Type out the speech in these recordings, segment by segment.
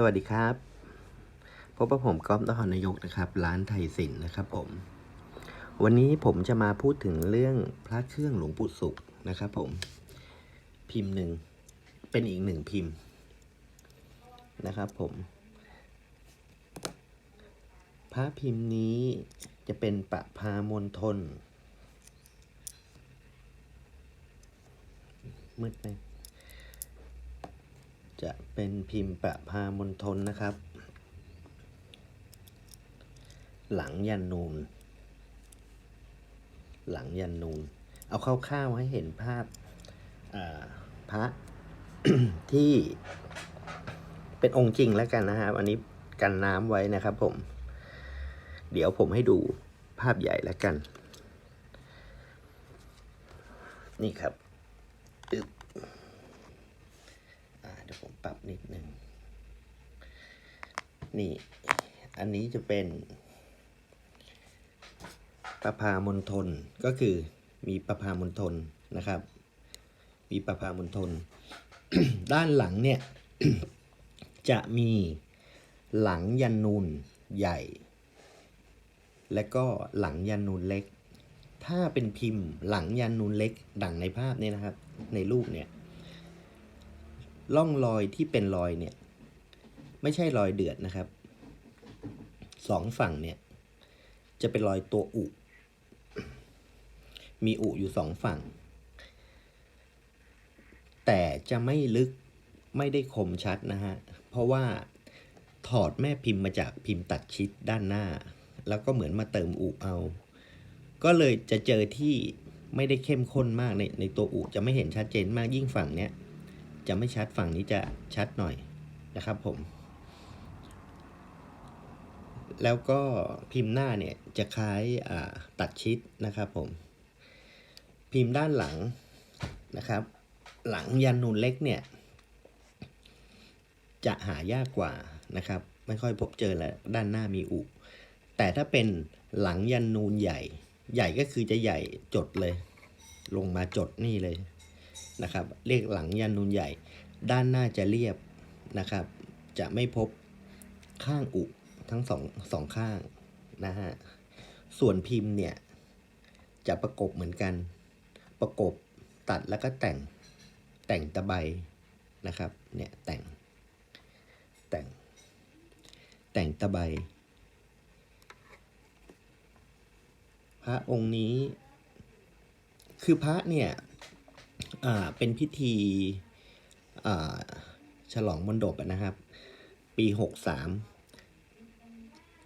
สวัสดีครับ พบกับผมก๊อฟนครนายกนะครับ ร้านไทยสินนะครับผม วันนี้ผมจะมาพูดถึงเรื่องพระเครื่องหลวงปู่สุขนะครับผม พิมพ์หนึ่งเป็นอีกหนึ่งพิมพ์นะครับผม พระพิมพ์นี้จะเป็นปะพามณฑลมืดไหม จะเป็นพิมพ์ประพามณฑลนะครับ หลังยันนูน หลังยันนูน เอาคร่าวๆให้เห็นภาพาพระที่เป็นองค์จริงแล้วกันนะครับ อันนี้กันน้ำไว้นะครับผม เดี๋ยวผมให้ดูภาพใหญ่แล้วกัน นี่ครับอึ๊บ อ่าเดี๋ยว ผมปรับนิดนึงนี่ อันนี้จะเป็นประพามณฑลก็คือมีประพามณฑลนะครับ มีประพามณฑลด้านหลังเนี่ย จะมีหลังยันนูนใหญ่ และก็หลังยันนูนเล็ก ถ้าเป็นพิมพ์หลังยันนูนเล็ก ดังในภาพนี้นะครับ ในรูปเนี่ย ร่องรอยที่เป็นรอยเนี่ย ไม่ใช่รอยเดือดนะครับสองฝั่งเนี่ย จะเป็นรอยตัวอุ มีอุอยู่สองฝั่ง แต่จะไม่ลึกไม่ได้คมชัดนะฮะ เพราะว่าถอดแม่พิมพ์มาจากพิมพ์ตัดชิดด้านหน้า แล้วก็เหมือนมาเติมอุเอา ก็เลยจะเจอที่ไม่ได้เข้มข้นมากในในตัวอุจะไม่เห็นชัดเจนมากยิ่งฝั่งเนี้ย จะไม่ชัดฝั่งนี้จะชัดหน่อยนะครับผม แล้วก็พิมพ์หน้าเนี่ยจะคล้ายตัดชิดนะครับผม พิมพ์ด้านหลังนะครับ หลังยันนูนเล็กเนี่ยจะหายากกว่านะครับ ไม่ค่อยพบเจอแล้วด้านหน้ามีอุ แต่ถ้าเป็นหลังยันนูนใหญ่ ใหญ่ก็คือจะใหญ่จดเลย ลงมาจดนี่เลย นะครับ เรียกหลังยันนูนใหญ่ ด้านหน้าจะเรียบนะครับ จะไม่พบข้างอุทั้งสองสองข้างนะฮะ ส่วนพิมพ์เนี่ย จะประกบเหมือนกัน ประกบตัดแล้วก็แต่งแต่งตะไบนะครับเนี่ยแต่งแต่ง แต่งตะไบพระองค์นี้ คือพระเนี่ย เป็นพิธีอ่าฉลองมนดบนะครับ ปีหกสาม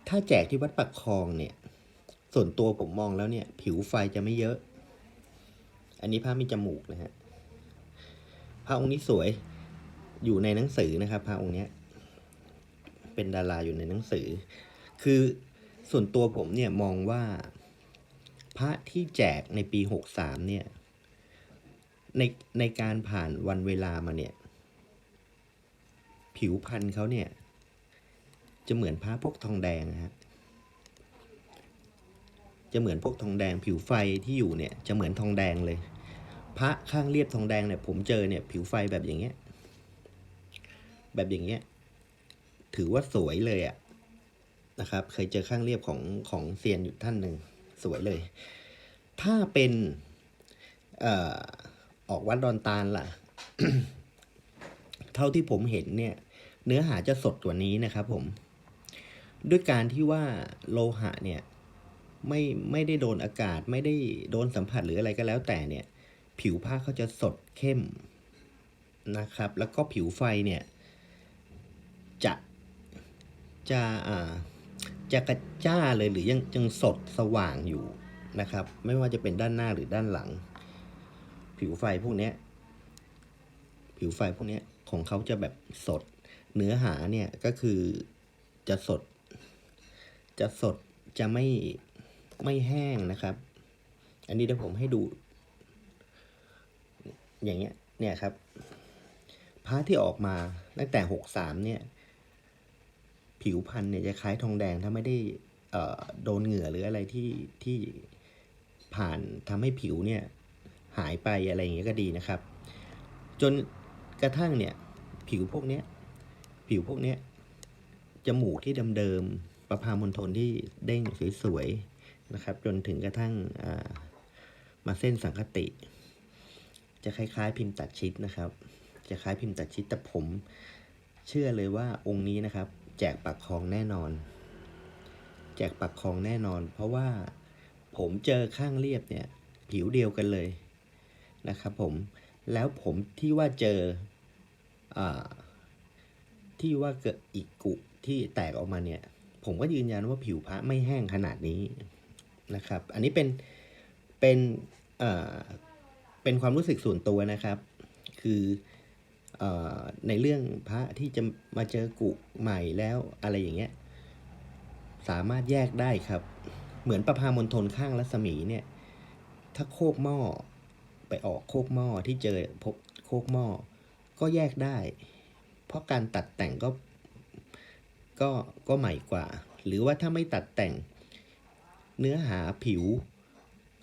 ถ้าแจกที่วัดปักคลองเนี่ย ส่วนตัวผมมองแล้วเนี่ย ผิวไฟจะไม่เยอะ อันนี้พระมีจมูกนะฮะพระองค์นี้สวยอยู่ในหนังสือนะครับพระองค์เนี้ย เป็นดาราอยู่ในหนังสือ คือส่วนตัวผมเนี่ยมองว่า พระที่แจกในปีหกสามเนี่ย ในในการผ่านวันเวลามาเนี่ย ผิวพันธุ์เขาเนี่ย จะเหมือนพระพวกทองแดงนะฮะจะเหมือนพวกทองแดง ผิวไฟที่อยู่เนี่ยจะเหมือนทองแดงเลย พระข้างเรียบทองแดงเนี่ย ผมเจอเนี่ยผิวไฟแบบอย่างเงี้ย แบบอย่างเงี้ย ถือว่าสวยเลยอะนะครับ เคยเจอข้างเรียบของของเซียนอยู่ท่านหนึ่งสวยเลย ถ้าเป็นเอ่อ ออกวัดดอนตาลล่ะ เท่าที่ผมเห็นเนี่ย เนื้อหาจะสดกว่านี้นะครับผม ด้วยการที่ว่าโลหะเนี่ย ไม่ไม่ได้โดนอากาศ ไม่ได้โดนสัมผัสหรืออะไรก็แล้วแต่เนี่ย ผิวผ้าเขาจะสดเข้มนะครับ แล้วก็ผิวไฟเนี่ย จะจะอ่าจะกระจ้าเลยหรือยังยังสดสว่างอยู่นะครับ ไม่ว่าจะเป็นด้านหน้าหรือด้านหลัง ผิวไฟพวกเนี้ย ผิวไฟพวกเนี้ยของเขาจะแบบสด เนื้อหาเนี่ยก็คือจะสด จะสดจะไม่ไม่แห้งนะครับ อันนี้เดี๋ยวผมให้ดู อย่างเงี้ย เนี่ยครับพระที่ออกมาตั้งแต่หกสามเนี่ย ผิวพันธุ์เนี่ยจะคล้ายทองแดงถ้าไม่ได้โดนเหงื่อหรืออะไรที่ที่ผ่านทำให้ผิวเนี่ย หายไปอะไรอย่างเงี้ยก็ดีนะครับ จนกระทั่งเนี่ยผิวพวกเนี้ยผิวพวกเนี้ยจมูกที่เดิมๆประพามณฑลที่เด้งสวยๆนะครับ จนถึงกระทั่งมาเส้นสังคติ จะคล้ายๆ พิมพ์ตัดชิดนะครับ จะคล้ายพิมพ์ตัดชิดแต่ผมเชื่อเลยว่าองค์นี้นะครับ แจกปักคลองแน่นอน แจกปักคลองแน่นอน เพราะว่าผมเจอข้างเรียบเนี่ย ผิวเดียวกันเลย นะครับผมแล้วผมที่ว่าเจออที่ว่าเกิดอีกกุที่แตกออกมาเนี่ย ผมก็ยืนยันว่าผิวพระไม่แห้งขนาดนี้นะครับ อันนี้เป็นเป็นเอ่อเป็นความรู้สึกส่วนตัวนะครับ คือออในเรื่องพระที่จะมาเจอกุใหม่แล้วอะไรอย่างเงี้ยสามารถแยกได้ครับ เหมือนประพามณฑลข้างรัศมีเนี่ย ถ้าโคกหม้อ ไปออกโคกหม้อที่เจอพบโคกหม้อก็แยกได้ เพราะการตัดแต่งก็ก็ก็ใหม่กว่า หรือว่าถ้าไม่ตัดแต่งเนื้อหาผิว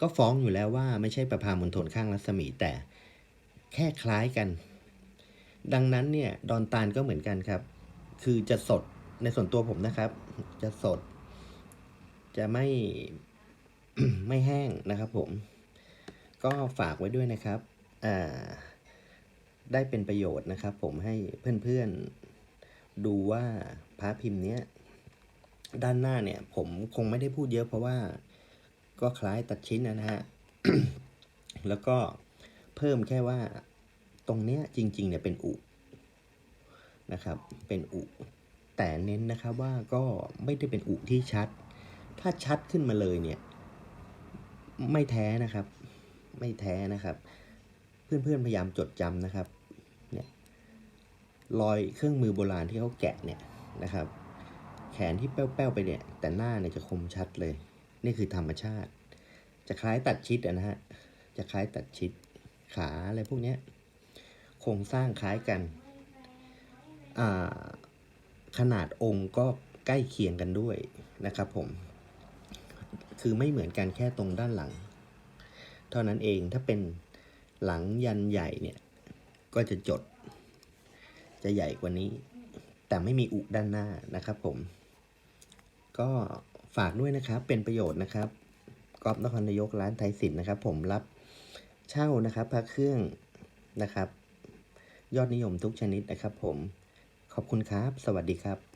ก็ฟ้องอยู่แล้วว่าไม่ใช่ประพามณฑลข้างรัศมีแต่แค่คล้ายกัน ดังนั้นเนี่ยดอนตาลก็เหมือนกันครับ คือจะสดในส่วนตัวผมนะครับ จะสด จะไม่ไม่แห้งนะครับผม ก็ฝากไว้ด้วยนะครับอ่าได้เป็นประโยชน์นะครับ ผมให้เพื่อนๆดูว่าพระพิมพ์เนี้ยด้านหน้าเนี่ยผมคงไม่ได้พูดเยอะเพราะว่าก็คล้ายตัดชิ้นนะฮะ แล้วก็เพิ่มแค่ว่าตรงเนี้ยจริงๆเนี่ยเป็นอุนะครับ เป็นอุ แต่เน้นนะครับว่าก็ไม่ได้เป็นอุที่ชัด ถ้าชัดขึ้นมาเลยเนี่ย ไม่แท้นะครับ ไม่แท้นะครับ เพื่อนๆพยายามจดจำนะครับเนี่ยรอยเครื่องมือโบราณที่เขาแกะเนี่ยนะครับ แขนที่แป้วๆไปเนี่ย แต่หน้าเนี่ยจะคมชัดเลย นี่คือธรรมชาติ จะคล้ายตัดชิดนะฮะจะคล้ายตัดชิดขาอะไรพวกเนี้ยโครงสร้างคล้ายกัน ขนาดองค์ก็ใกล้เคียงกันด้วยนะครับผม คือไม่เหมือนกันแค่ตรงด้านหลัง เท่านั้นเองถ้าเป็นหลังยันใหญ่เนี่ยก็จะจด จะใหญ่กว่านี้ แต่ไม่มีอุด้านหน้านะครับผม ก็ฝากด้วยนะครับเป็นประโยชน์นะครับกอล์ฟนครนายกร้านไทยสินนะครับ ผมรับเช่านะครับพระเครื่องนะครับ ยอดนิยมทุกชนิดนะครับผมขอบคุณครับ สวัสดีครับ